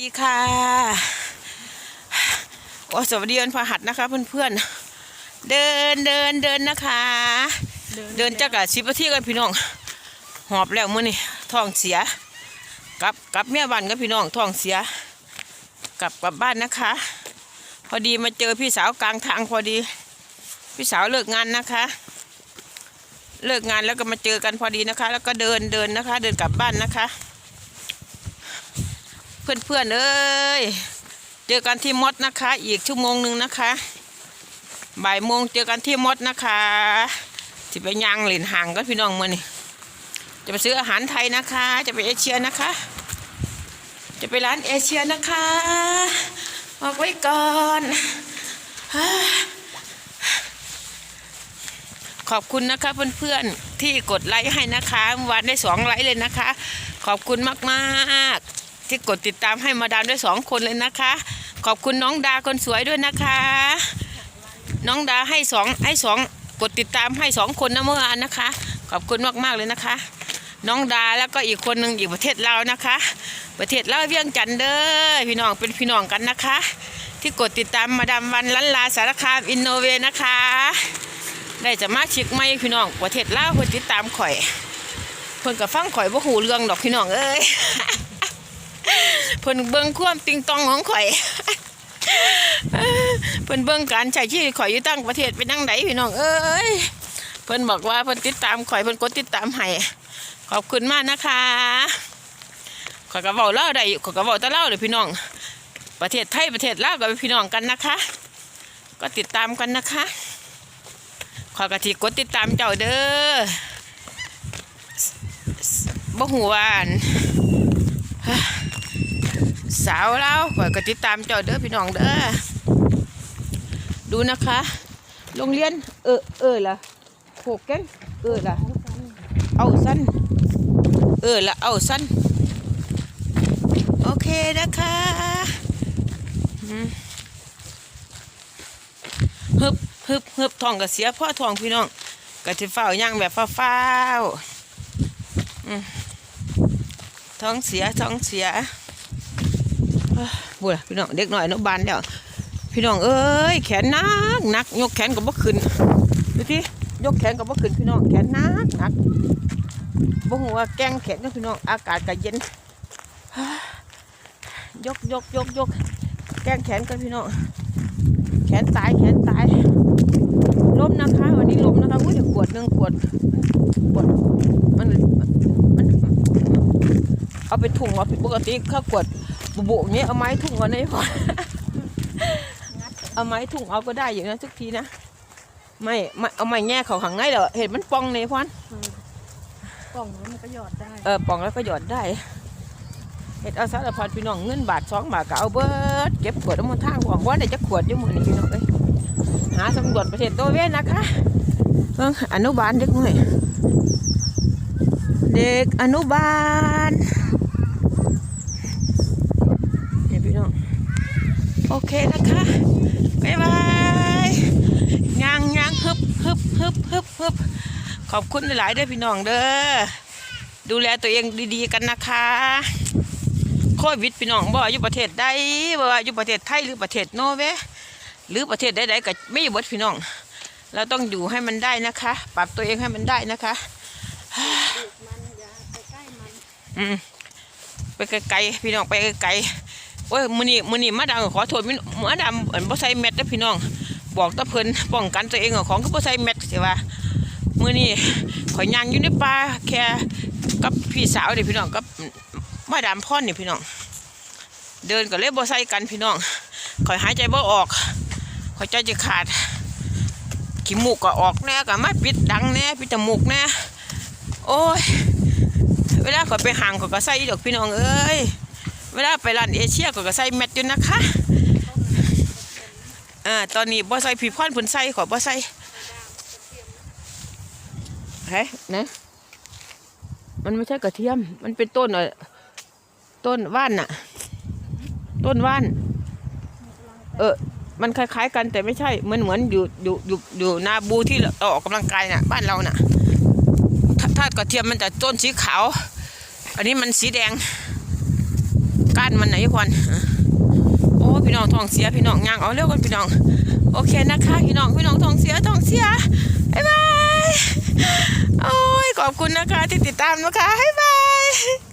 ดีค่ะ โอ้สวัสดีวันพฤหัสนะคะเพื่อนๆ เดินเดินเดินนะคะ เดินจากกับสิบนาทีกันพี่น้อง หอบแล้วมื้อนี่ท้องเสีย กลับกลับเมียบ้านกับพี่น้องท้องเสีย กลับกลับบ้านนะคะ พอดีมาเจอพี่สาวกลางทางพอดี พี่สาวเลิกงานนะคะ เลิกงานแล้วก็มาเจอกันพอดีนะคะ แล้วก็เดินเดินนะคะ เดินกลับบ้านนะคะ เพื่อนๆเอ้ยเจอกันที่มดนะคะ อีกชั่วโมงหนึ่งนะคะ บ่ายโมงเจอกันที่มดนะคะจะไปย่างเหรียญห่างกันพี่น้องมือนี่จะไปซื้ออาหารไทยนะคะ จะไปเอเชียนะคะ จะไปร้านเอเชียนะคะบอกไว้ก่อนขอบคุณนะคะเพื่อนๆที่กดไลค์ให้นะคะวานได้สองไลค์เลยนะคะ ขอบคุณมากๆ ที่กดติดตามให้มาดามด้วยสองคนเลยนะคะ ขอบคุณน้องดาคนสวยด้วยนะคะ น้องดาให้สองให้สองกดติดตามให้สองคนนะเมื่อวานนะคะ ขอบคุณมากๆเลยนะคะ น้องดาแล้วก็อีกคนหนึ่งอีกประเทศลาวนะคะ ประเทศลาวเวียงจันทน์เด้อพี่น้องเป็นพี่น้องกันนะคะ ที่กดติดตามมาดามวันลันลาสารคามอินโนเวนะคะ ได้จะมาชิกไม่พี่น้องประเทศลาวคนติดตามข่อยเพิ่นกับฟังข่อยบ่าหูเรื่องดอกพี่น้องเอ้ย เพิ่นเบิ่งความติงตองของข่อยเพิ่นเบิ่งการใช้ชีวิตข่อยอยู่ตั้งประเทศเป็นจังไดพี่น้องเอ้ยเพิ่นบอกว่าเพิ่นติดตามข่อยเพิ่นกดติดตามให้ขอบคุณมากนะคะข่อยก็เว้าเล่าได้อยู่ข่อยก็เว้าแตะเล่าเลยพี่น้อง ประเทศไทยประเทศลาวก็เป็นพี่น้องกันนะคะ ก็ติดตามกันนะคะขอยกะทิกดติดตามเจ้าเด้อบ่ฮู้ว่าน สาวเราข่อยก็ติดตามเจ้าเด้อพี่น้องเด้อดูนะคะ โรงเรียน เออเออละโขกแกงเออละเอาสั้นเออละเอาสั้นโอเคนะคะฮึบฮึบฮึบทองก็เสียพ่อทองพี่น้องก็จะเฝ้าย่างแบบฟ้าท้องเสียท้องเสีย บุญพี่น้องเด็กหน่อยอนุบาลแล้ว พี่น้องเอ้ยแขนหนักหนักยกแขนก็บ่ขึ้นดูที่ยกแขนก็บ่ขึ้นพี่น้องแขนหนักหนักบ่ฮู้ว่าแกงแขนนะพี่น้องอากาศก็เย็นยกยกยกยกแกงแขนกันพี่น้องแขนตายแขนตายลมนะคะ วันนี้ลมนะคะอุ้ยเดี๋ยวขวดหนึงขวดขวดมันมันเอาไปถุงเอาไปปกติข้าวขวด บุบุเนี้ยเอาไม้ทุ่งเอาในพอเอาไม้ทุ่งเอาก็ได้อยู่นะทุกทีนะไม่ไม่เอาไม้แง่เขาขังในเดี๋ยวเห็นมันปองในพอนกล่องนั้นมันก็หยอดได้เออปองแล้วก็หยอดได้เห็ดเอาสารพัดพี่น้องเงินบาทสองบาทก็เอาเบิดเก็บขวดเอามาทางหวังว่าได้จะขวดอยู่มือนี่พี่น้องเอ้ยหาสำรวจประเทศตัวเว้นนะคะเพิ่งอนุบาลเด็กหน่อยเด็กอนุบาลเนี่ยพี่น้อง โอเคนะคะบ๊ายบายยางยางฮึบฮึบฮึบฮึบฮึบขอบคุณหลายๆเด้อพี่น้องเด้อดูแลตัวเองดีๆกันนะคะโควิดพี่น้องบ่ว่าอยู่ประเทศใดบ่ว่าอยู่ประเทศไทยหรือประเทศโนเวย์หรือประเทศใดๆก็ไม่อยู่บดพี่น้อง เราต้องอยู่ให้มันได้นะคะ ปรับตัวเองให้มันได้นะคะมันอย่าไปใกล้มันอืมไปไกลๆพี่น้องไปไกลๆ โอ้ยมือนี้มือนี้มาดามขอโทษมาดามเอิ้นบ่ใส่แมสเด้อพี่น้อง บอกตะเพิ่นป้องกันตัวเองเอาของก็บ่ใส่แมสสิว่ามือนี้ข่อยย่างอยู่ในป่าแค่กับพี่สาวนี่พี่น้องกับมาดามพ่อนนี่พี่น้อง เดินก็เลยบ่ใส่กันพี่น้องข่อยหายใจบ่ออกข่อยใจจะขาดขี้มูกก็ออกแน่ก็มาปิดดังแน่ปิดจมูกแน่โอ้ยเวลาข่อยไปห่างข่อยก็ใส่ดอกพี่น้องเอ้ย เวลาไปร้านเอเชียข่อยก็ใส่แมทอยู่นะคะอ่าตอนนี้บ่ใส่ผีพรเพิ่นใส่ขอบ่ใส่เฮ้ยนะมันไม่ใช่กระเทียม มันเป็นต้นอ่อต้นว่านน่ะ ต้นว่าน เออ มันคล้ายๆกันแต่ไม่ใช่เหมือนเหมือนอยู่อยู่อยู่อยู่นาบูที่เราออกกำลังกายน่ะ บ้านเราน่ะถ้าถ้ากระเทียมมันจะต้นสีขาว อันนี้มันสีแดง ก้านมันไหนควันโอ้พี่น้องท้องเสียพี่น้องย่างเอาเร็วกันพี่น้อง โอเคนะคะพี่น้องพี่น้องท้องเสียท้องเสียบ๊ายบายโอ้ยขอบคุณนะคะที่ติดตามนะคะบ๊ายบาย